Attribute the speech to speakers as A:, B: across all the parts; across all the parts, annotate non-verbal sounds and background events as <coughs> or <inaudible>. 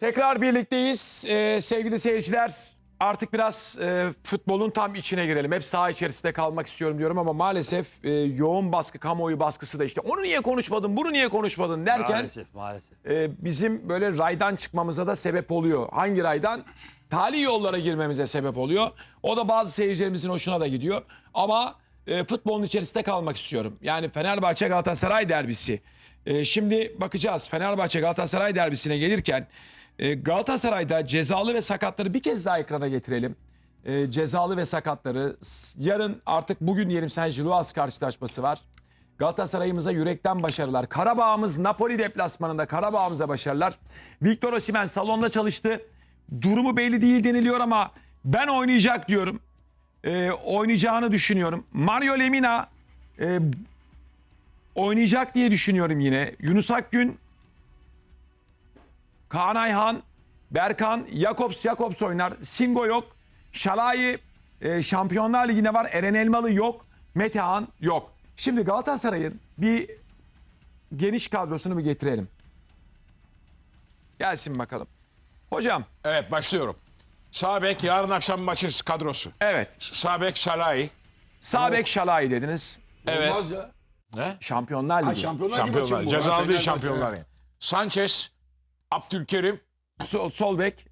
A: Tekrar birlikteyiz Ee, sevgili seyirciler. Artık biraz e, futbolun tam içine girelim. Hep saha içerisinde kalmak istiyorum diyorum ama maalesef e, yoğun baskı, kamuoyu baskısı da işte onu niye konuşmadın, bunu niye konuşmadın derken
B: Maalesef maalesef.
A: e, bizim böyle raydan çıkmamıza da sebep oluyor. Hangi raydan? Tali yollara girmemize sebep oluyor. O da bazı seyircilerimizin hoşuna da gidiyor. Ama e, futbolun içerisinde kalmak istiyorum. Yani Fenerbahçe Galatasaray derbisi. E, şimdi bakacağız Fenerbahçe Galatasaray derbisine gelirken e, Galatasaray'da cezalı ve sakatları bir kez daha ekrana getirelim. E, cezalı ve sakatları yarın artık bugün diyelim Saint Gilloise karşılaşması var. Galatasaray'ımıza yürekten başarılar. Karabağ'ımız Napoli deplasmanında Karabağ'ımıza başarılar. Victor Osimhen salonda çalıştı. Durumu belli değil deniliyor ama ben oynayacak diyorum. Ee, oynayacağını düşünüyorum. Mario Lemina e, oynayacak diye düşünüyorum yine. Yunus Akgün, Kaan Ayhan, Berkan, Jakobs, Jakobs oynar. Singo yok. Şalai e, Şampiyonlar Ligi'nde var. Eren Elmalı yok. Metehan yok. Şimdi Galatasaray'ın bir geniş kadrosunu bir getirelim. Gelsin bakalım. Hocam
C: Evet başlıyorum. Sağ bek yarın akşam maçı kadrosu.
A: evet.
C: Sağ bek Salah'ı.
A: Sağ bek Şalai dediniz.
C: Evet.
D: Olmaz ya.
C: Ne?
A: Şampiyonlar
D: Ha,
A: Ligi.
D: şampiyonlar gibi
C: Şampiyonlar.
D: maçı bu.
C: Cezalı
D: Ha,
C: değil
D: Fenerbahçe.
C: şampiyonlar. yani. Sanchez, Abdülkerim,
A: Sol, sol bek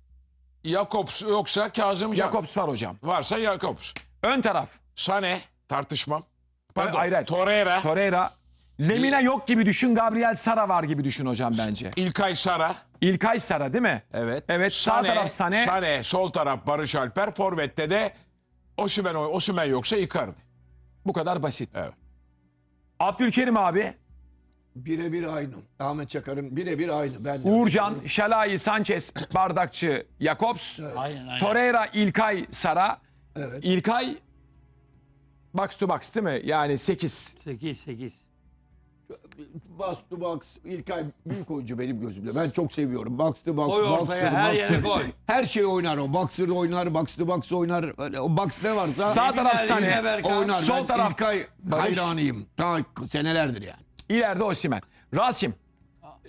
C: Jakobs yoksa Kazımcan.
A: Jakobs var hocam.
C: Varsa Jakobs.
A: Ön taraf
C: Sane tartışmam. Pardon.
A: Hayır, hayır.
C: Torreira,
A: Torreira. Lemina yok gibi düşün. Gabriel Sara var gibi düşün hocam bence.
C: İlkay Sara.
A: İlkay Sara değil mi?
C: Evet.
A: Evet sağ taraf Sane.
C: Sane, sol taraf Barış Alper. Forvet'te de Osimhen, Osimhen yoksa Icardi.
A: Bu kadar basit.
C: Evet.
A: Abdülkerim abi.
D: Birebir aynı. Ahmet Çakar'ın birebir aynı. Ben de.
A: Uğurcan, Şalai, Sanchez, <coughs> Bardakçı, Jakobs.
B: Aynen aynen.
A: Torreira, İlkay, Sara.
D: Evet.
A: İlkay box to box değil mi? Yani 8.
B: 8 8.
D: Box to box. İlkay büyük oyuncu benim gözümde. Ben çok seviyorum. Box to box.
B: Koy ortaya,
D: boxer,
B: her
D: boxer.
B: yere koy.
D: Her şey oynar o. Boxer oynar, box to box oynar. Öyle, o box ne varsa
A: Sağ taraf Sane.
D: Oynar.
A: sol
D: ben
A: taraf
D: İlkay hayranıyım. Ta senelerdir yani.
A: İleride Osimhen. Rasim.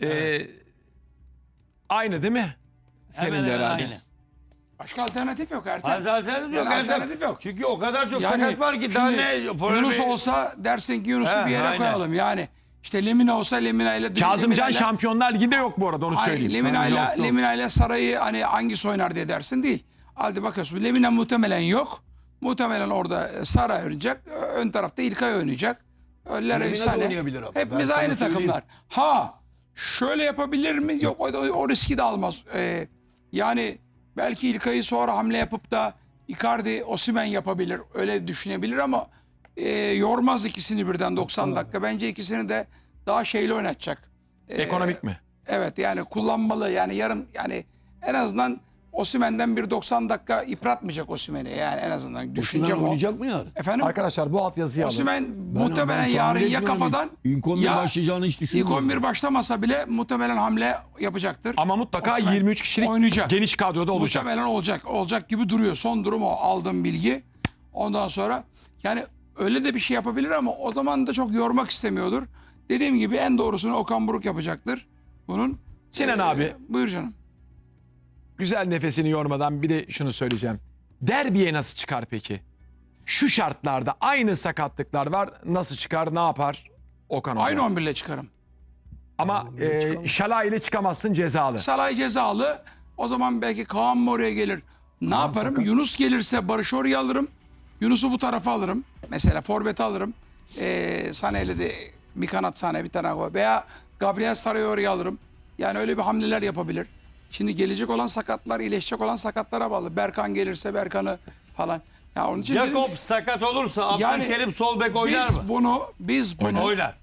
A: ee, aynı değil mi? Senin
B: Hemen
A: de
B: hemen
A: herhalde.
B: aynı.
E: Başka alternatif yok Ertem.
B: Alternatif yok.
E: Yani alternatif yok.
B: Çünkü o kadar çok
E: Yani
B: sakat var ki daha
E: şimdi
B: ne?
E: Yunus olsa dersin ki Yunus'u
B: He,
E: bir yere
B: aynen.
E: koyalım. Yani işte Lemina olsa Lemina ile
A: Kazımcan
E: Lemina ile-
A: Şampiyonlar Ligi'nde yok bu arada onu
E: Hayır,
A: söyleyeyim.
E: Lemina ile. Lemina ile Saray'ı hani hangisi oynar diye dersin değil. Hadi bakıyorsun Lemina muhtemelen yok. Muhtemelen orada e, Saray oynayacak. Ö- Ön tarafta İlkay oynayacak. Öller efsane.
D: Ben
E: Hepimiz
D: sana
E: aynı
D: söyleyeyim.
E: takımlar. Ha şöyle yapabilir mi? Yok o, o, riski de almaz. Ee, yani belki İlkay'ı sonra hamle yapıp da Icardi, Osimhen yapabilir. Öyle düşünebilir ama e, yormaz ikisini birden 90 dakika. Bence ikisini de daha şeyli oynatacak. Ee,
A: Ekonomik mi?
E: Evet yani kullanmalı yani yarım yani en azından Osimhen'den bir 90 dakika yıpratmayacak Osimhen'i yani en azından
D: Düşüncem
E: düşüncem o.
D: oynayacak mı yarın?
E: Efendim
A: Arkadaşlar bu alt yazıyı alın.
E: Osimhen
D: Ben-
E: muhtemelen
D: tahmin
E: yarın ya
D: etmiyorum.
E: kafadan
D: İlk 11
E: ya
D: başlayacağını hiç
E: ilk
D: düşünmüyorum.
E: 11 başlamasa bile muhtemelen hamle yapacaktır.
A: Ama mutlaka
E: Osimhen
A: 23 kişilik
E: oynayacak.
A: geniş kadroda olacak.
E: Muhtemelen olacak. Olacak gibi duruyor. Son durum o. Aldığım bilgi. Ondan sonra yani öyle de bir şey yapabilir ama o zaman da çok yormak istemiyordur. Dediğim gibi en doğrusunu Okan Buruk yapacaktır. Bunun.
A: Sinan
E: Ee,
A: abi.
E: Buyur canım.
A: Güzel nefesini yormadan bir de şunu söyleyeceğim. Derbiye nasıl çıkar peki? Şu şartlarda aynı sakatlıklar var. Nasıl çıkar, ne yapar? Okan Hoca.
E: Aynı 11 ile çıkarım.
A: Ama e, Şala ile çıkamazsın cezalı.
E: Salay cezalı. O zaman belki Kaan mı oraya gelir? Ne yaparım?
D: sakat.
E: Yunus gelirse Barış oraya alırım. Yunus'u bu tarafa alırım. Mesela forveti alırım. Ee, Sane'yle de bir kanat Sane bir tane koy. Veya Gabriel Saray'ı oraya alırım. Yani öyle bir hamleler yapabilir. Şimdi gelecek olan sakatlar, iyileşecek olan sakatlara bağlı. Berkan gelirse Berkan'ı falan. Ya onun için dedim
B: Jakob
E: ki,
B: sakat olursa
E: Yani
B: Abdülkerim sol bek oynar
E: biz
B: mı?
E: bunu biz bunu
B: Oynar.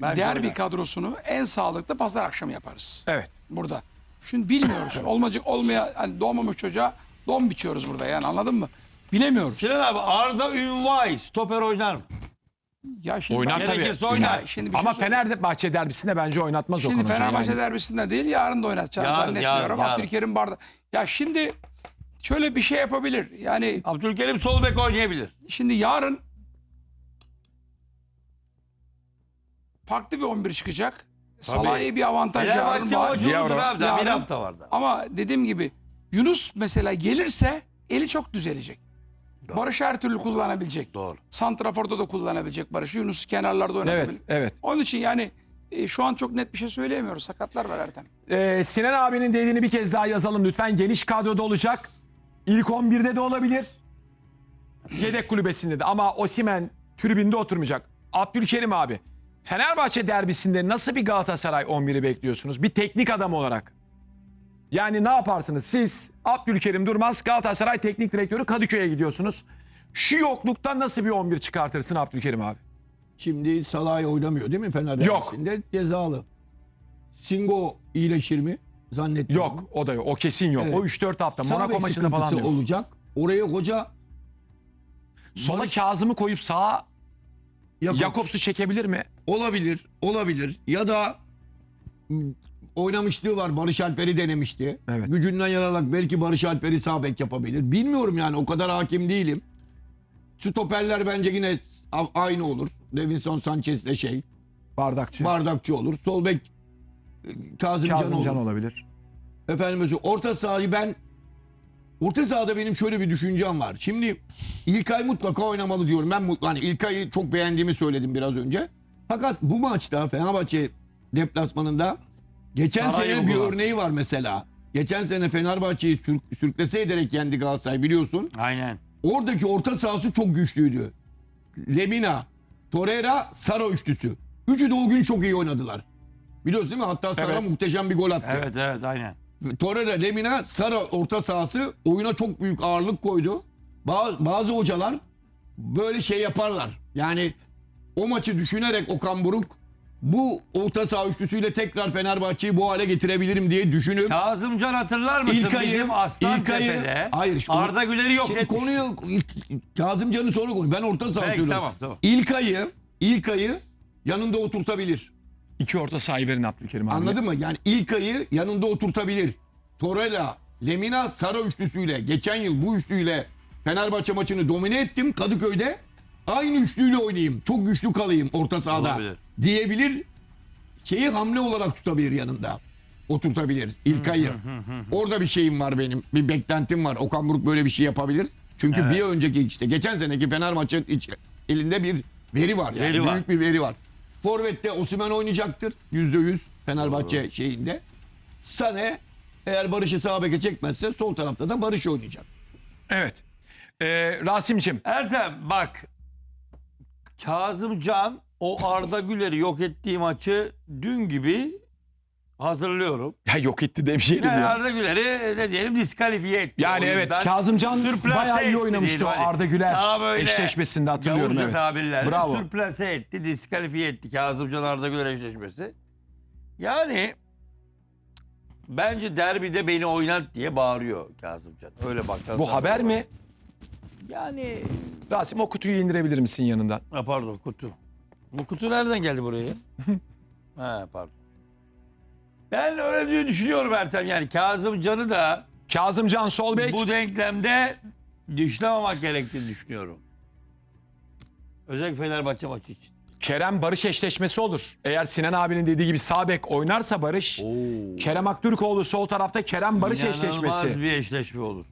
B: Bence
E: derbi
B: oynar.
E: kadrosunu en sağlıklı pazar akşamı yaparız
A: Evet.
E: burada. Şimdi bilmiyoruz. Olmacık olmaya hani doğmamış çocuğa don biçiyoruz burada yani anladın mı? Bilemiyoruz.
B: Sinan abi Arda Ünvay stoper oynar mı?
E: Ya şimdi
A: Oynar
E: bak-
A: tabii.
B: Gerekirse oynar.
E: Ya şimdi bir
A: Ama
E: şey söyleyeyim.
A: Fenerbahçe derbisinde bence oynatmaz
E: Şimdi
A: Okan Hoca.
E: Fenerbahçe
A: yani.
E: derbisinde değil yarın da oynatacağını
B: Yarın,
E: zannetmiyorum.
B: yarın, yarın.
E: Abdülkerim Barda. Ya şimdi şöyle bir şey yapabilir. Yani
B: Abdülkerim sol bek oynayabilir.
E: şimdi yarın farklı bir 11 çıkacak. Salah'a iyi bir avantaj yarın
B: Fenerbahçe
E: var.
B: maçı
A: Yavrum,
B: olur abi. Daha bir
E: yarın-
B: hafta var da.
E: Ama dediğim gibi Yunus mesela gelirse eli çok düzelecek. Barış her türlü kullanabilecek.
B: Doğru.
E: Santrafor'da da kullanabilecek Barış. Yunus kenarlarda oynatabilir.
A: Evet, evet.
E: Onun için yani e, şu an çok net bir şey söyleyemiyoruz. Sakatlar var Ertem.
A: Ee, Sinan abinin dediğini bir kez daha yazalım lütfen. Geniş kadroda olacak. İlk 11'de de olabilir. Yedek kulübesinde de ama Osimen tribünde oturmayacak. Abdülkerim abi. Fenerbahçe derbisinde nasıl bir Galatasaray 11'i bekliyorsunuz? Bir teknik adam olarak. Yani ne yaparsınız? Siz Abdülkerim Durmaz Galatasaray teknik direktörü Kadıköy'e gidiyorsunuz. Şu yokluktan nasıl bir 11 çıkartırsın Abdülkerim abi?
D: Şimdi Salah oynamıyor değil mi Fener
A: Yok.
D: derbisinde? Cezalı. Singo iyileşir mi? Zannetmiyorum.
A: Yok o da yok. O kesin yok.
D: Evet.
A: O 3-4 hafta.
D: Sağ
A: Monaco
D: bek
A: maçında falan
D: sıkıntısı
A: diyor.
D: olacak. Oraya hoca
A: Sola
D: Barış-
A: Kazım'ı koyup sağa
D: Jakobs.
A: Jakobs'u çekebilir mi?
D: Olabilir, olabilir. Ya da m, oynamışlığı var. Barış Alper'i denemişti.
A: Evet.
D: Gücünden yaralarak belki Barış Alper'i sağ bek yapabilir. Bilmiyorum yani o kadar hakim değilim. Stoperler bence yine aynı olur. Davinson Sanchez'le şey,
A: Bardakçı.
D: bardakçı olur. Sol bek e, Kazımcan,
A: Kazımcan
D: olur.
A: olabilir.
D: Efendim orta sahayı ben orta sahada benim şöyle bir düşüncem var. Şimdi İlkay mutlaka oynamalı diyorum. Ben mut- hani İlkay'ı çok beğendiğimi söyledim biraz önce. Fakat bu maçta Fenerbahçe deplasmanında geçen
B: Sarayı
D: sene bir
B: bulamaz.
D: örneği var mesela. Geçen sene Fenerbahçe'yi sür- sürklese ederek yendi Galatasaray biliyorsun.
B: Aynen.
D: Oradaki orta sahası çok güçlüydü. Lemina, Torreira, Sara üçlüsü. Üçü de o gün çok iyi oynadılar. Biliyorsun değil mi? Hatta Sara
A: Evet.
D: muhteşem bir gol attı.
B: Evet evet aynen.
D: Torreira, Lemina, Sara orta sahası oyuna çok büyük ağırlık koydu. Bazı, bazı hocalar böyle şey yaparlar. Yani o maçı düşünerek Okan Buruk bu orta saha üçlüsüyle tekrar Fenerbahçe'yi bu hale getirebilirim diye düşünüp
B: Kazımcan hatırlar mısın?
D: İlkay'ı-
B: Bizim Aslan
D: İlkay'ı-
B: Tepe'de
D: Hayır, şu-
B: Arda Güler'i yok
D: Şimdi
B: etmiş.
D: konuyu ilk- Kazımcan'ın soru konu. Ben orta saha
B: Peki,
D: söylüyorum.
B: tamam, tamam.
D: İlkay'ı İlkay'ı yanında oturtabilir.
A: İki orta sahayı verin Abdülkerim abi.
D: Anladın mı? Yani İlkay'ı yanında oturtabilir. Torreira, Lemina, Sara üçlüsüyle geçen yıl bu üçlüyle Fenerbahçe maçını domine ettim Kadıköy'de. Aynı üçlüyle oynayayım. Çok güçlü kalayım orta sahada.
B: Olabilir.
D: Diyebilir. Şeyi hamle olarak tutabilir yanında. Oturtabilir İlkay'ı. Orada bir şeyim var benim. Bir beklentim var. Okan Buruk böyle bir şey yapabilir. Çünkü bir önceki işte geçen seneki Fener maçı iç- elinde bir veri var. Yani.
B: Veri
D: Büyük
B: var.
D: bir veri var. Forvet'te Osimhen oynayacaktır. Yüzde yüz Fenerbahçe şeyinde. Sane eğer Barış'ı sağ beke çekmezse sol tarafta da Barış oynayacak.
A: Evet. Ee, Rasim'cim.
B: Ertem bak. Kazımcan o Arda Güler'i yok ettiği maçı dün gibi hatırlıyorum.
A: Ya yok etti demeyelim
B: Yani
A: ya.
B: Arda Güler'i ne diyelim diskalifiye etti.
A: Yani evet
B: oyundan.
A: Kazımcan
B: Sürplase
A: bayağı iyi
B: etti
A: oynamıştı o. Arda Güler
B: Daha böyle
A: eşleşmesinde hatırlıyorum.
B: Gavurca
A: Evet.
B: tabirlerle
A: Bravo.
B: sürplase etti, diskalifiye etti Kazımcan Arda Güler eşleşmesi. Yani bence derbide beni oynat diye bağırıyor Kazımcan. Öyle bak.
A: Bu haber mi?
B: Yani
A: Rasim o kutuyu indirebilir misin yanından?
B: ha, pardon kutu. Bu kutu nereden geldi buraya? <laughs> ha pardon. Ben öyle diye düşünüyorum Ertem yani Kazımcan'ı da
A: Kazımcan sol bek.
B: bu denklemde dışlamamak gerektiğini düşünüyorum. Özellikle Fenerbahçe maçı için.
A: Kerem Barış eşleşmesi olur. Eğer Sinan abinin dediği gibi sağ bek oynarsa Barış. Kerem Aktürkoğlu sol tarafta Kerem Barış
B: İnanılmaz
A: eşleşmesi.
B: bir eşleşme olur.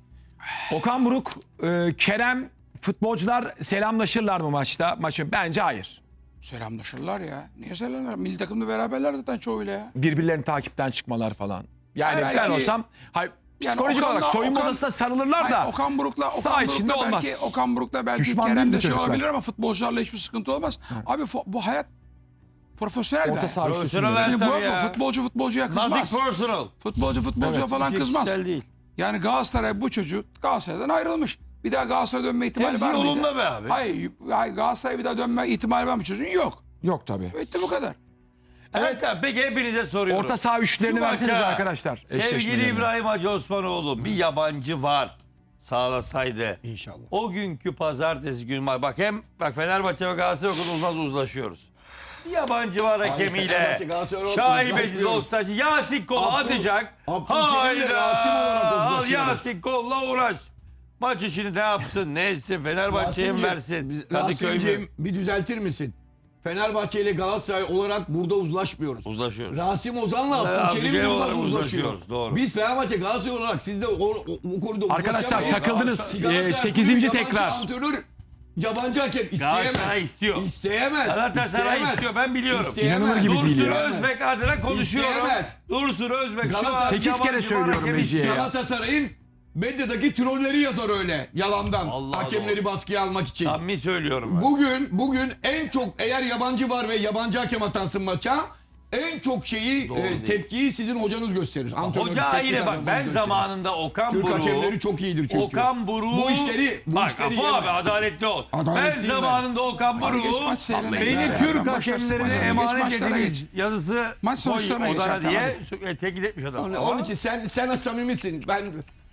A: Okan Buruk, e, Kerem futbolcular selamlaşırlar mı maçta? Maçı bence hayır.
E: Selamlaşırlar ya. Niye selamlar? Milli takımda beraberler zaten çoğuyla ya.
A: Birbirlerini takipten çıkmalar falan. Yani
E: Yani
A: ben
E: belki-
A: olsam hayır,
E: Yani
A: psikolojik
E: Okan'la-
A: olarak soyunma
E: Okan-
A: odasında sarılırlar da.
E: Hayır, Okan Buruk'la
A: Sağ
E: Okan
A: içinde
E: Buruk'la
A: olmaz.
E: belki Okan Buruk'la belki
A: Düşman
E: Kerem
A: değil
E: de şey
A: çocuklar.
E: olabilir ama futbolcularla hiçbir sıkıntı olmaz. Abi fo- bu hayat profesyonel
A: Orta
E: be.
A: saha
B: Profesyonel hayat.
E: Şimdi bu
B: Tabii ya.
E: futbolcu futbolcuya
B: Nothing
E: kızmaz.
B: personal.
E: Futbolcu futbolcuya
A: Evet,
E: falan kızmaz.
B: değil.
E: Yani Galatasaray bu çocuk Galatasaray'dan ayrılmış. Bir daha Galatasaray'a dönme ihtimali
B: Hepsi
E: var mıydı?
B: yolunda be abi.
E: Hayır, hayır Galatasaray'a bir daha dönme ihtimali var mı çocuğun? Yok.
A: Yok tabii.
E: Bitti bu kadar.
B: Evet abi peki hepinize soruyorum.
A: Orta saha üçlerini
B: Şu
A: verseniz
B: maça
A: arkadaşlar.
B: Sevgili
A: eşleşmelerini.
B: İbrahim Hacı Osmanoğlu bir yabancı var sağlasaydı.
D: İnşallah.
B: O günkü pazartesi günü bak hem bak Fenerbahçe ve Galatasaray o kadar uzmaz uzlaşıyoruz. Bir yabancı var hakemiyle.
D: Fenerbahçe, Galatasaray olarak
B: Şaibesiz Yasin
D: Abdül-
B: atacak.
D: Abdülkerim'le Rasim olarak
B: Al
D: uzlaşıyoruz.
B: Yasin Kol'la uğraş. Maç işini ne yapsın ne etsin Fenerbahçe'ye mi versin?
D: biz-
B: Kadıköy mü?
D: Rasim'cim bir düzeltir misin? Fenerbahçe ile Galatasaray olarak burada uzlaşmıyoruz.
B: Uzlaşıyoruz.
D: Rasim Ozan'la Abdülkerim
B: genel
D: Yılmaz
B: olarak
D: uzlaşıyor.
B: uzlaşıyoruz, doğru.
D: Biz Fenerbahçe Galatasaray olarak sizde o, o, o konuda
A: Arkadaşlar,
D: uzlaşamayız.
A: takıldınız.
D: Galatasaray
A: Ee,
D: kulübü
A: sekizinci
D: yabancı
A: tekrar.
D: Antrenör, yabancı hakem isteyemez.
B: Galatasaray istiyor.
D: İsteyemez.
B: Galatasaray
D: isteyemez.
B: istiyor ben biliyorum.
D: İsteyemez.
A: İnanılır gibi değil
B: Dursun
A: ya.
B: Özbek adına konuşuyorum.
D: İsteyemez.
B: Dursun Özbek şu
D: Galatasaray-
A: Sekiz kere
B: yabancı
A: söylüyorum
B: hakem
A: ya.
D: Galatasaray'ın medyadaki trolleri yazar öyle yalandan.
B: Allah
D: hakemleri baskıya almak için.
B: Samimi söylüyorum ben.
D: Bugün bugün en çok eğer yabancı var ve yabancı hakem atansın maça en çok şeyi
B: Doğru
D: e,
B: değil.
D: tepkiyi sizin hocanız gösterir. Antrenör,
B: Hoca yine bak ben
D: gösterir.
B: zamanında Okan
D: Türk
B: Buruk'u
D: hakemleri çok iyidir çünkü.
B: Okan Buruk'u
D: Bu işleri- bu
B: bak
D: işleri
B: Apo abi adaletli ol. ben
D: Adaletliyim ben.
B: zamanında Okan Buruk'u
E: maç seyredene
B: beni
E: ya.
B: Türk
E: Ben
B: hakemlerine emanet ediniz yazısı
E: Maç sonuçlarına
B: koy odana diye sö- tehdit etmiş adam.
D: Onun, onun için sen sen samimisin. Ben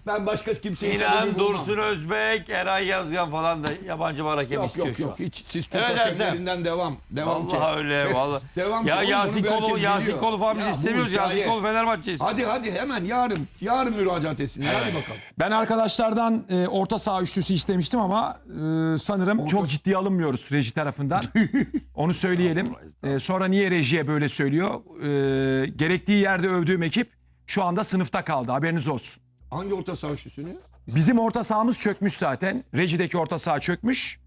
D: ben başka kimseyi
B: İnan
D: bulmam.
B: Dursun Özbek, Eray Yazgan falan da yabancı var hakem
D: Yok
B: istiyor
D: yok
B: şu
D: yok
B: an.
D: hiç siz Türk
B: Evet,
D: hakemlerinden devam. Devam
B: Vallahi
D: ki.
B: öyle vallahi.
D: Devam
B: ya.
D: Oğlum,
B: Yasin
D: bunu
B: Kolu,
D: herkes
B: Yasin
D: biliyor.
B: Kolu falan biz
D: Ya bu
B: istemiyoruz. Yasin
D: hikaye-
B: Kolu Fenerbahçe istiyor.
D: Hadi hadi hemen yarın yarın müracaat etsinler. Hadi bakalım.
A: Ben arkadaşlardan e, orta saha üçlüsü istemiştim ama e, sanırım çok ciddiye alınmıyoruz reji tarafından. <laughs> Onu söyleyelim. E, sonra niye rejiye böyle söylüyor? E, gerektiği yerde övdüğüm ekip şu anda sınıfta kaldı. Haberiniz olsun.
D: Hangi orta saha üçlüsünü?
A: Bizim orta sahamız çökmüş zaten. Rejideki orta saha çökmüş.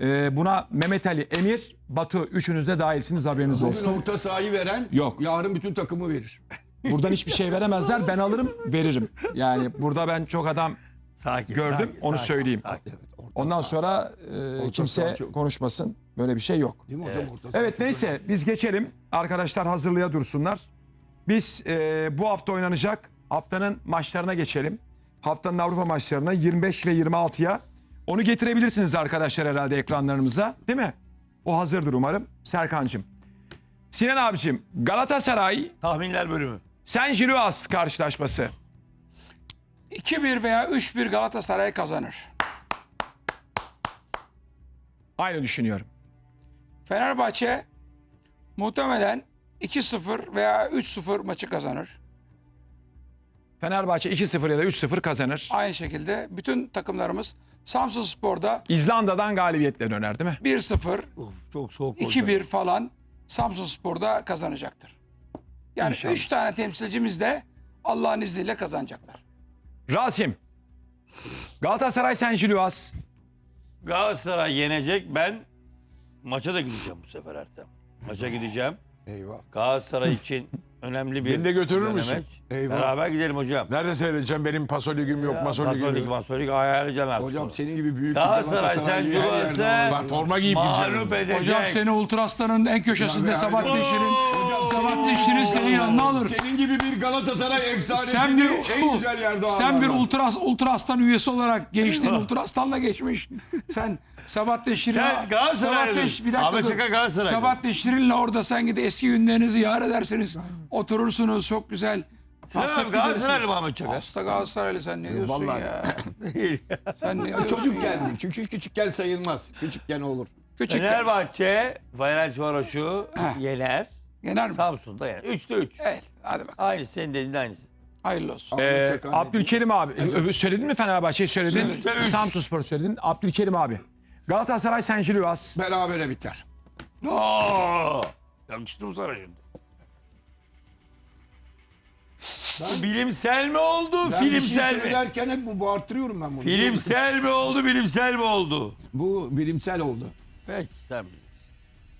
A: E, buna Mehmet Ali, Emir, Batu üçünüz de dahilsiniz haberiniz
D: Bugün
A: olsun.
D: orta sahayı veren
A: Yok.
D: yarın bütün takımı verir. <laughs>
A: Buradan hiçbir şey veremezler. Ben alırım, veririm. Yani burada ben çok adam
B: Sakin,
A: gördüm.
B: sakin,
A: onu
B: sakin,
A: söyleyeyim.
B: sakin.
D: Evet, orta
A: Ondan
D: saha.
A: sonra e, kimse
D: çok-
A: konuşmasın. Böyle bir şey yok.
D: Değil mi hocam orta saha
A: Evet
D: çok
A: neyse biz geçelim. Arkadaşlar hazırlığa dursunlar. Biz e, bu hafta oynanacak haftanın maçlarına geçelim. Haftanın Avrupa maçlarına 25 ve 26'ya. Onu getirebilirsiniz arkadaşlar herhalde ekranlarımıza. Değil mi? O hazırdır umarım. Serkan'cığım. Sinan abicim Galatasaray
B: Tahminler bölümü.
A: San Giroas karşılaşması.
E: 2-1 veya 3-1 Galatasaray kazanır.
A: Aynı düşünüyorum.
E: Fenerbahçe muhtemelen 2-0 veya 3-0 maçı kazanır.
A: Fenerbahçe 2-0 ya da 3-0 kazanır.
E: Aynı şekilde bütün takımlarımız Samsun Spor'da
A: İzlanda'dan galibiyetle döner değil mi?
E: 1-0,
B: Of, çok soğuk oldu.
E: 2-1 falan Samsun Spor'da kazanacaktır. Yani
A: İnşallah.
E: 3 tane temsilcimiz de Allah'ın izniyle kazanacaklar.
A: Rasim. Galatasaray San Giroas.
B: Galatasaray yenecek. Ben maça da gideceğim bu sefer Ertem. Maça gideceğim.
D: Eyvah.
B: Galatasaray için <laughs> önemli bir
C: Beni de götürür
B: denemek.
C: müsün?
D: Eyvah.
B: Beraber gidelim hocam.
C: Nerede seyredeceğim? Benim paso ligim yok, maso ligim
B: Masolik,
C: yok.
B: masolik ayarlayacaksın artık.
D: Hocam senin gibi büyük bir
B: Galatasaray sen
D: Galatasaraylı her yerde
C: Bak forma giyip
B: mağlup
C: gideceğim.
B: edecek.
E: Hocam seni Ultraslan'ın en köşesinde
D: Ya be,
E: Sabahattin
D: hadi.
E: Şirin. Sabahattin Şirin senin yanına alır.
D: Senin gibi bir Galatasaray efsanesini <laughs>
E: Sen bir
D: en güzel yerde
E: sen bir. Ultras Ultraslan üyesi olarak geçtin. Ultraslan'la geçmiş. Sen Sabahattin Şirin.
B: Sen Galatasaraylısın.
E: Sabahattin bir dakika
B: Ahmet
E: dur.
B: Çakar Galatasaraylı.
E: Sabahattin Şirin'le orada sen gidip eski günlerinizi yad edersiniz. Oturursunuz çok güzel.
B: Sen
E: hasret
B: Galatasaraylı
E: gidersiniz.
B: mı Ahmet Çakar?
E: Hasta Galatasaraylı sen ne diyorsun
D: Vallahi.
E: ya? <laughs>
B: Değil.
E: Sen ne diyorsun
D: Çocuk
E: ya?
D: geldi. Çünkü küçükken sayılmaz. Küçükken olur.
E: Küçük.
B: Fenerbahçe Fenerbahçe
E: Heh.
B: yener.
E: Yener mi?
B: Samsun'da yener. 3'te 3.
E: Evet hadi bak.
B: Aynı senin dediğin de aynısı.
E: Hayırlı olsun.
D: Ahmet
A: Ee. Abdülkerim abi. Öbür- Söyledin mi Fenerbahçe'yi söyledin?
B: Üçte üç.
A: Samsun Spor söyledin. Abdülkerim abi. Galatasaray San Giroas.
D: Berabere biter.
B: Aa! Yakıştı mı sana şimdi? Bu bilimsel mi oldu,
D: Ben bir şey
B: filmsel mi?
D: söylerken hep bu bağırtırıyorum ben bunu.
B: Filmsel mi oldu, bilimsel mi oldu?
D: Bu bilimsel oldu.
B: Peki sen bilirsin.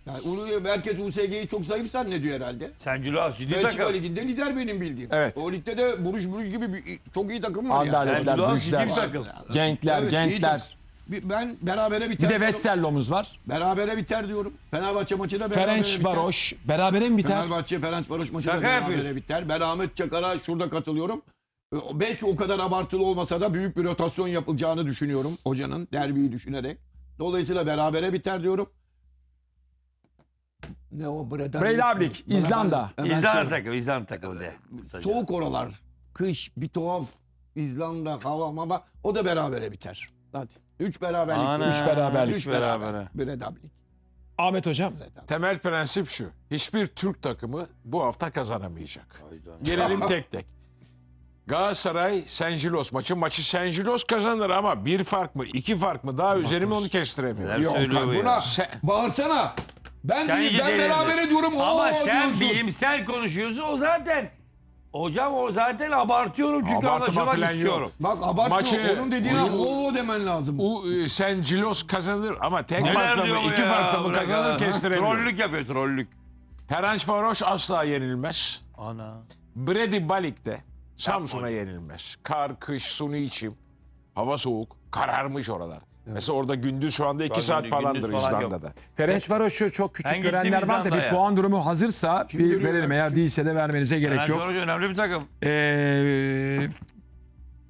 D: Yani onu herkes USG'yi çok zayıf zannediyor herhalde.
B: Sen Cülas ciddi
D: Belçika
B: takım.
D: Liginde lider benim bildiğim.
A: Evet.
D: O ligde de Buruş Buruş gibi bir, çok iyi takım var yani.
A: Anderletler,
B: Cülas ciddi bir takım.
A: Genkler,
D: Evet, iyi. Bir- Ben berabere
A: Bir
D: biter
A: de
D: diyorum.
A: Westerlo'muz var.
D: Berabere biter diyorum. Fenerbahçe maçı da berabere
A: Ferenc
D: biter.
A: Varoş. Berabere mi biter?
D: Fenerbahçe Ferenc Varoş maçı da
B: Şaka
D: berabere
B: yapıyorsun.
D: biter. Ben Ahmet Çakar'a şurada katılıyorum. Ee, Belki o kadar abartılı olmasa da büyük bir rotasyon yapılacağını düşünüyorum hocanın derbiyi düşünerek. Dolayısıyla berabere biter diyorum. Ne o Breda?
A: Breidablik, İzlanda.
D: Hemen
B: İzlanda
D: söyle.
B: takımı, İzlanda takımı de. Kısaca.
D: Soğuk oralar. Kış bir tuhaf. İzlanda hava ama o da berabere biter. Hadi. Üç beraberlik.
B: Ana,
A: Üç beraberlik.
D: Üç
B: berabere.
D: beraber. Bredablik.
A: Ahmet Hocam.
C: Temel prensip şu. Hiçbir Türk takımı bu hafta kazanamayacak.
B: Hayda.
C: Gelelim tek tek. Galatasaray Senjilos maçı. Maçı Senjilos kazanır ama bir fark mı iki fark mı daha üzerime onu kestiremiyorum.
B: Neler
D: Yok buna
B: ya?
D: Bağırsana. Ben
B: Sen
D: değil, ben
B: delirdin.
D: beraber ediyorum.
B: Ama
D: Oo
B: sen
D: diyorsun.
B: bilimsel konuşuyorsun o zaten. Hocam o zaten abartıyorum çünkü
C: Abartma
B: anlaşılmak
C: falan yok.
B: istiyorum.
D: Bak abartma
C: Maçı-
D: onun dediğine
C: Oyun-
D: o demen lazım.
C: U e, Sengilos kazanır ama tek farkla mı
B: bu
C: iki
B: ya?
C: farkla mı
B: Bırak
C: kazanır
B: ya.
C: kestiremiyorum.
B: Trollük yapıyor trollük.
C: Ferencvaros asla yenilmez.
B: Ana.
C: Brady Balik de Samsun'a yenilmez. Kar, kış, suni içim. Hava soğuk. Kararmış oralar. Mesela orada gündüz şu anda iki
B: an
C: saat
B: gündüz
C: falandır
B: falan yok.
C: İzlanda'da.
A: Ferencvaros'u çok küçük
B: Ben gittim
A: görenler var da bir
B: İzlanda'ya.
A: puan durumu hazırsa bir verelim. Eğer değilse de vermenize gerek yok.
B: Fenerbahçe önemli bir takım.
A: Ee,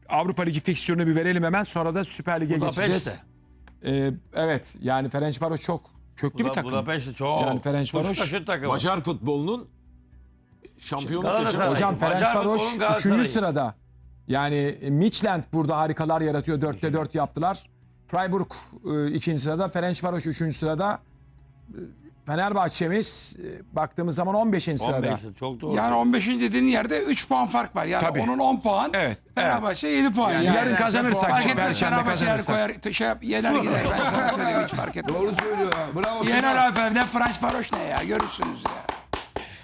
A: Avrupa Ligi fikstürünü bir verelim hemen sonra da Süper Lig'e
B: Budapeşte.
A: geçeceğiz. Ee, evet yani Ferencvaros çok köklü bir takım.
B: Budapeşte çok.
A: Yani Ferencvaros-
B: Kuşkaş'ın takımı.
C: Macar futbolunun şampiyonluk
B: Galatasaray.
C: yaşaması.
A: Hocam
B: Macar
A: Ferencvaros
B: futbolun
A: 3.
B: Galatasaray'ı.
A: sırada. Yani Midtjylland burada harikalar yaratıyor. 4'te 4 yaptılar. Freiburg 2. sırada. Ferencvaros 3. sırada. E, Fenerbahçe'miz e, baktığımız zaman 15. sırada.
B: 15 çok doğru.
E: Yani 15. dediğin yerde 3 puan fark var. Yani
A: Tabii.
E: onun 10 puan.
A: Evet,
E: Fenerbahçe 7 puan. Yani,
A: Yarın kazanırsak,
E: Fark etmez.
A: Perşembe
E: Fenerbahçe yer koyar, şey yap, yener gider. Ben sana söyleyeyim hiç fark etmez.
D: Doğru söylüyor ha. Bravo.
E: Yener
D: Sinan.
E: abi ne French Varoş ne ya görürsünüz ya.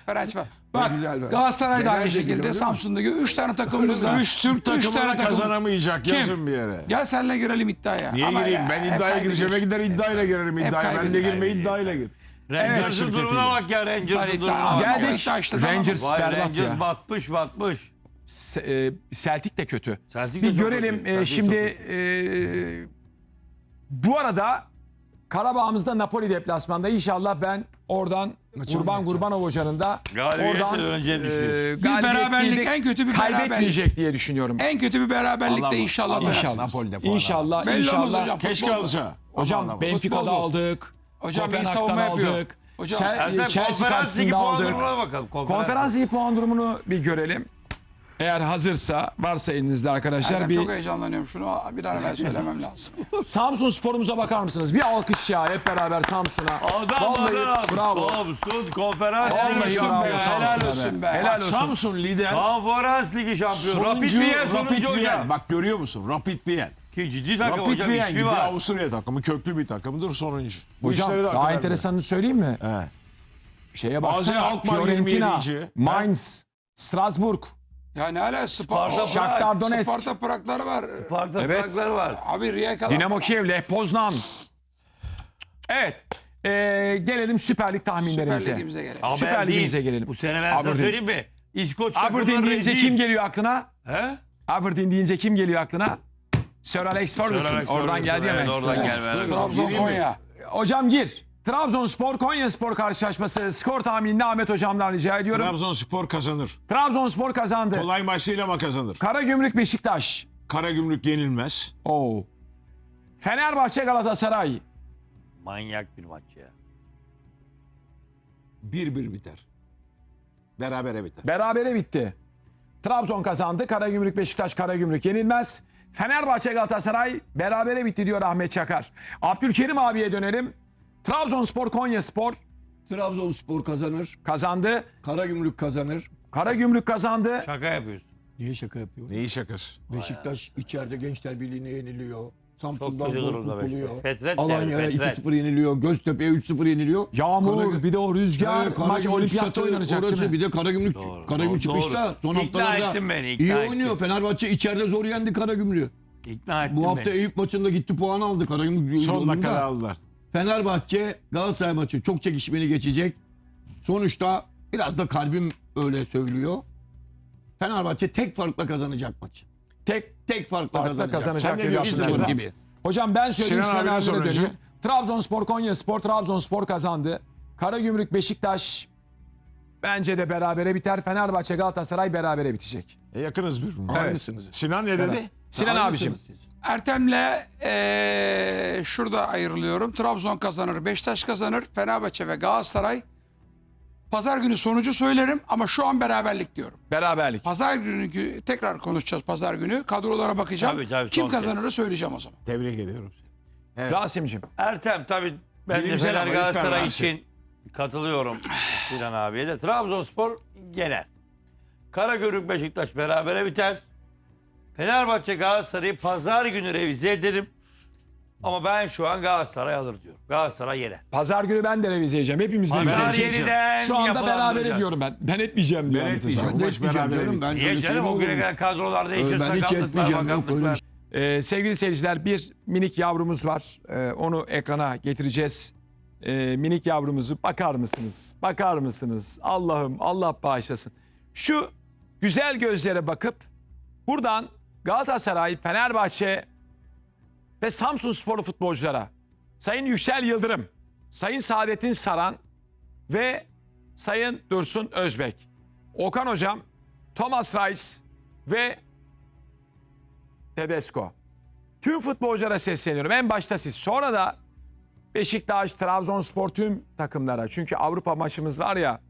E: French Varoş. Bak
D: güzel be.
E: Galatasaray da aynı
D: de
E: şekilde
D: mü?
E: Samsun'daki 3 tane takımımızda.
C: Üç Türk
E: Üç tane takım.
C: kazanamayacak
E: Kim?
C: yazın bir yere.
E: Gel seninle girelim iddiaya.
C: Niye
E: Ama
C: gireyim?
E: ya,
C: Ben iddiaya gireceğime gider iddiayla girerim iddiaya. Ben de girme iddiayla gir.
B: Rangers'ın
C: şirketiyle.
B: durumuna bak ya Rangers'ın durumuna.
A: Geldik. Rangers
B: Rangers batmış batmış.
A: E, Celtic de kötü.
B: Celtic de
A: Bir görelim. e, şimdi e, bu arada Karabağ'ımızda Napoli deplasmanda inşallah ben oradan
D: Maçı
A: Kurban
D: anlatacağım.
A: Kurbanov Hoca'nın da oradan
B: döneceğini düşünüyorsun.
E: Bir
A: galibiyet
E: beraberlik,
A: değil de
E: en kötü bir
A: kaybetmeyecek diye düşünüyorum.
E: En kötü bir beraberlik de
C: Alamaz.
E: inşallah.
C: Alamaz.
E: dönersiniz.
C: Napoli'de puan
A: İnşallah,
E: Belli olmaz
A: inşallah.
E: hocam.
C: Keşke alsa.
A: Hocam
C: Ama
A: Benfica'da
E: Futbol bu.
A: aldık.
E: Hocam iyi
A: Kopenhag'dan
E: savunma yapıyor.
A: aldık.
E: Hocam,
B: Ertem
A: Chelsea
B: konferans ligi
A: karşısında
B: puan
A: aldık.
B: durumuna bakalım.
A: Konferans ligi puan durumunu bir görelim. Eğer hazırsa, varsa elinizde arkadaşlar
E: Ertem
A: bir
E: çok heyecanlanıyorum. Şunu bir an evvel söylemem lazım. <laughs>
A: Samsun sporumuza bakar mısınız? Bir alkış ya hep beraber Samsun'a.
B: Adam
A: Vallahi
B: adam.
A: bravo.
B: Samsun konferans
A: Vallahi
B: ligi
A: bravo
B: şampiyonu. Helal olsun.
E: be.
A: Helal olsun.
C: Samsun lider.
B: Konferans ligi şampiyonu. Rapid
C: Sonuncu
B: Wien
C: Rapid
B: sonuncu hocam.
C: Wien. Bak görüyor musun? Rapid Wien.
B: Ki ciddi takım
C: Rapid
B: hocam
C: Wien
B: ismi
C: gibi
B: var.
C: Avusturya takımı köklü bir takımdır sonuncu. Bu
A: Hocam
C: işleri de
A: daha enteresanını söyleyeyim mi?
C: He.
A: Şeye baksana.
C: Alkmaar
A: Fiorentina,
C: 27.
A: Mainz, Strasbourg.
E: Yani hala Sparta,
B: Sparta
A: Shakhtar Donetsk.
E: Sparta Praglar var.
B: Sparta
A: Evet.
B: Praglar var.
E: Abi Rijeka
A: Dinamo
E: falan.
A: Kiev, Lech Poznan. Evet. Ee, gelelim Süper Lig tahminlerimize.
E: Süper Ligimize gelelim.
B: Haber
A: Süper. Ligimize gelelim.
B: Bu sene ben sana
A: Aberdeen.
B: söyleyeyim mi? İskoç
A: Aberdeen
B: takımları
A: deyince
B: rezil.
A: kim geliyor aklına?
B: He?
A: Aberdeen deyince kim geliyor aklına? Sir Alex Ferguson.
B: Alex
A: Oradan
B: Ferguson,
A: geldi ya.
B: evet,
A: Manchester
B: oradan
A: United.
B: gelme.
E: Trabzon Konya.
A: Hocam gir. Trabzonspor Konyaspor karşılaşması skor tahminini Ahmet hocamdan rica ediyorum.
C: Trabzonspor kazanır.
A: Trabzonspor kazandı.
C: Kolay maçıyla ama kazanır.
A: Karagümrük Beşiktaş.
C: Karagümrük yenilmez.
A: Oo. Fenerbahçe Galatasaray.
B: Manyak bir maç ya.
C: 1-1 biter. Berabere biter.
A: Berabere bitti. Trabzon kazandı. Karagümrük Beşiktaş Karagümrük yenilmez. Fenerbahçe Galatasaray berabere bitti diyor Ahmet Çakar. Abdülkerim abiye dönelim. Trabzonspor Konyaspor
D: Trabzonspor kazanır.
A: kazandı.
D: Karagümrük kazanır.
A: Karagümrük kazandı.
B: Şaka yapıyorsun.
D: Niye şaka yapıyor?
C: Neyi şakası?
D: Beşiktaş içeride Gençler Birliği'ne yeniliyor. Samsun'dan
B: kötü
D: zor
B: durumda. Beşiktaş. Fetret
D: Alanya'ya
B: derbi, Fetret.
D: 2-0 yeniliyor. Göztepe'ye 3-0 yeniliyor.
A: Yağmur
D: Karagü-
A: bir de o rüzgar
D: Evet,
A: maç
D: Karagümrük
A: olimpiyatta
D: statı
A: oynanacak
D: orası.
A: değil mi?
D: Bir de Karagümrük,
B: Doğru,
D: Karagümrük
B: doğru,
D: çıkışta
B: doğru.
D: son
B: İkna
D: haftalarda
B: ettin beni, ikna
D: iyi
B: ettin.
D: oynuyor. Fenerbahçe içeride zor yendi Karagümrük'ü.
B: İkna ettin
D: Bu hafta
B: beni.
D: Eyüp maçında gitti puan aldı Karagümrük.
C: Son
D: yolunda.
C: dakikada aldılar.
D: Fenerbahçe Galatasaray maçı çok çekişmeli geçecek. Sonuçta biraz da kalbim öyle söylüyor. Fenerbahçe tek farkla kazanacak maçı.
A: Tek
D: Tek farkla
A: farkla
D: kazanacak.
A: kazanacak
C: Sen
A: aslında.
D: 1-0 gibi.
A: Hocam ben söyleyeyim
C: Sinan
A: abine
C: sonra
A: döneyim.
C: önce.
A: Trabzonspor Konyaspor Trabzonspor kazandı. Karagümrük Beşiktaş bence de berabere biter. Fenerbahçe Galatasaray berabere bitecek.
C: E yakınız birbirine.
D: Aynısınız.
C: Sinan ne dedi?
A: Sinan abicim.
E: Ertem'le eee, şurada ayrılıyorum. Trabzon kazanır, Beşiktaş kazanır, Fenerbahçe ve Galatasaray. Pazar günü sonucu söylerim ama şu an beraberlik diyorum.
A: Beraberlik.
E: Pazar günü tekrar konuşacağız pazar günü. Kadrolara bakacağım.
B: Tabii, tabii,
E: Kim
B: son kez.
E: kazanırı söyleyeceğim o zaman.
C: Tebrik ediyorum seni.
A: Rasim'cim.
B: Ertem tabii ben de
C: Bilimsel
B: Fener
C: ama
B: Galatasaray
C: lütfen
B: için katılıyorum Sinan abiye de. Trabzonspor yener. Karagümrük Beşiktaş berabere biter. Fenerbahçe Galatasaray'ı pazar günü revize ederim. Ama ben şu an Galatasaray alır diyorum. Galatasaray yener.
A: Pazar günü ben de revize edeceğim. Hepimiz revize
B: Pazar
A: edeceğiz.
B: yeniden
A: Şu anda beraber
B: yapılandıracağız.
A: ediyorum ben. Ben etmeyeceğim diyor.
C: Ben
A: Ahmet
C: etmeyeceğim.
A: Hocam.
D: De
C: maç
D: etmeyeceğim
C: beraber
D: canım. Ben
B: Niye
D: öyle şey
B: canım o
D: olur?
B: güne kadar kadrolar değişir,
D: ben hiç
B: sakatlıklar,
D: etmeyeceğim. Yok öyle bir
B: bakatlıklar.
A: Ee, sevgili seyirciler bir minik yavrumuz var. Ee, onu ekrana getireceğiz. Ee, minik yavrumuzu bakar mısınız? Bakar mısınız? Allah'ım Allah bağışlasın. Şu güzel gözlere bakıp buradan Galatasaray, Fenerbahçe ve Samsun sporlu futbolculara Sayın Yüksel Yıldırım, Sayın Saadettin Saran ve Sayın Dursun Özbek, Okan Hocam, Thomas Reis ve Tedesco. Tüm futbolculara sesleniyorum. En başta siz. Sonra da Beşiktaş, Trabzonspor tüm takımlara. Çünkü Avrupa maçımız var ya.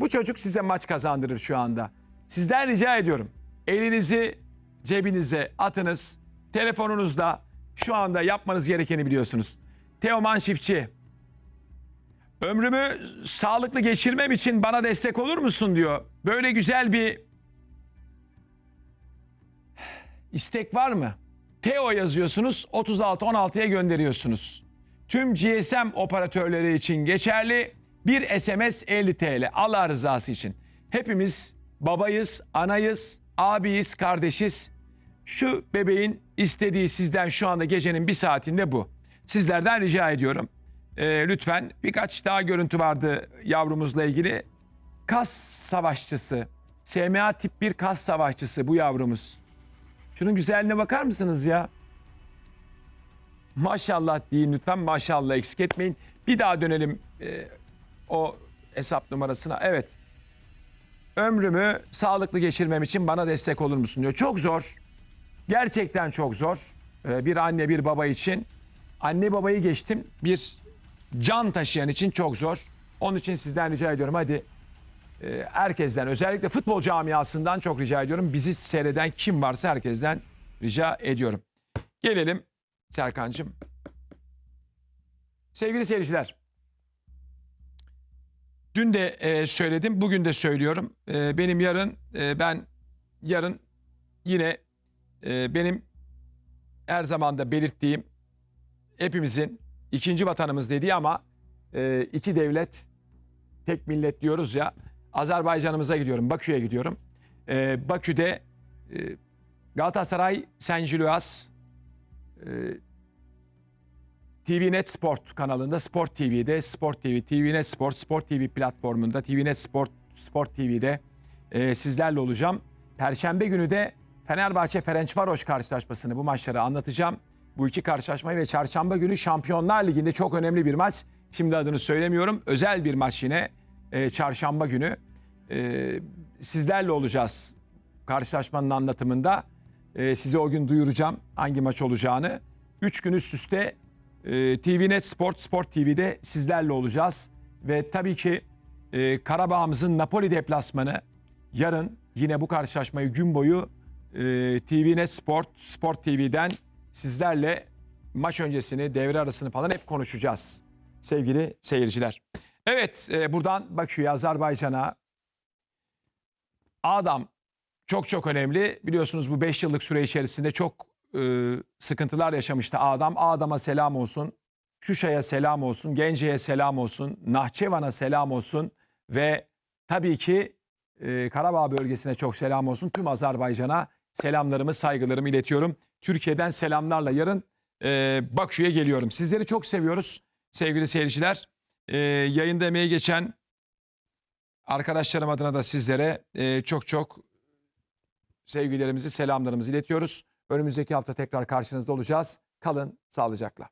A: Bu çocuk size maç kazandırır şu anda. Sizden rica ediyorum. Elinizi cebinize atınız. Telefonunuzda şu anda yapmanız gerekeni biliyorsunuz. Teoman Çiftçi. Ömrümü sağlıklı geçirmem için bana destek olur musun diyor. Böyle güzel bir istek var mı? Teo yazıyorsunuz 3616'ya gönderiyorsunuz. Tüm GSM operatörleri için geçerli bir SMS 50 TL Allah rızası için. Hepimiz babayız, anayız, abiyiz, kardeşiz. Şu bebeğin istediği sizden şu anda gecenin bir saatinde bu. Sizlerden rica ediyorum. Ee, lütfen birkaç daha görüntü vardı yavrumuzla ilgili. Kas savaşçısı. SMA tip 1 kas savaşçısı bu yavrumuz. Şunun güzelliğine bakar mısınız ya? Maşallah deyin lütfen maşallah eksik etmeyin. Bir daha dönelim e, o hesap numarasına. Evet. Ömrümü sağlıklı geçirmem için bana destek olur musun diyor. Çok zor. Gerçekten çok zor. E, bir anne bir baba için. Anne babayı geçtim. Bir can taşıyan için çok zor. Onun için sizden rica ediyorum hadi e, herkesten özellikle futbol camiasından çok rica ediyorum. Bizi seyreden kim varsa herkesten rica ediyorum. Gelelim Serkan'cığım. Sevgili seyirciler. Dün de e, söyledim, bugün de söylüyorum. E, benim yarın, e, ben yarın yine e, benim her zaman da belirttiğim hepimizin ikinci vatanımız dediği ama e, iki devlet, tek millet diyoruz ya. Azerbaycan'ımıza gidiyorum, Bakü'ye gidiyorum. E, Bakü'de e, Galatasaray Saint Gilloas e, TVNet Sport kanalında, Sport TV'de, Sport TV, TVNet Sport, Sport TV platformunda, TVNet Sport, Sport TV'de e, sizlerle olacağım. Perşembe günü de Fenerbahçe Ferencvaroş karşılaşmasını bu maçları anlatacağım. Bu iki karşılaşmayı ve çarşamba günü Şampiyonlar Ligi'nde çok önemli bir maç. Şimdi adını söylemiyorum. Özel bir maç yine e, çarşamba günü. E, sizlerle olacağız karşılaşmanın anlatımında. E, size o gün duyuracağım hangi maç olacağını. Üç gün üst üste e, TVNet Sport, Sport TV'de sizlerle olacağız. Ve tabii ki e, Karabağ'ımızın Napoli deplasmanı yarın yine bu karşılaşmayı gün boyu e, TVNet Sport, Sport TV'den sizlerle maç öncesini, devre arasını falan hep konuşacağız sevgili seyirciler. Evet e, buradan Bakü'ye, Azerbaycan'a Adam çok çok önemli. Biliyorsunuz bu 5 yıllık süre içerisinde çok e, sıkıntılar yaşamıştı Adam. Adam'a selam olsun. Şuşa'ya selam olsun. Gence'ye selam olsun. Nahçıvan'a selam olsun. Ve tabii ki e, Karabağ bölgesine çok selam olsun. Tüm Azerbaycan'a selamlarımı, saygılarımı iletiyorum. Türkiye'den selamlarla yarın e, Bakü'ye geliyorum. Sizleri çok seviyoruz sevgili seyirciler. E, yayında emeği geçen arkadaşlarım adına da sizlere e, çok çok sevgilerimizi, selamlarımızı iletiyoruz. Önümüzdeki hafta tekrar karşınızda olacağız. Kalın sağlıcakla.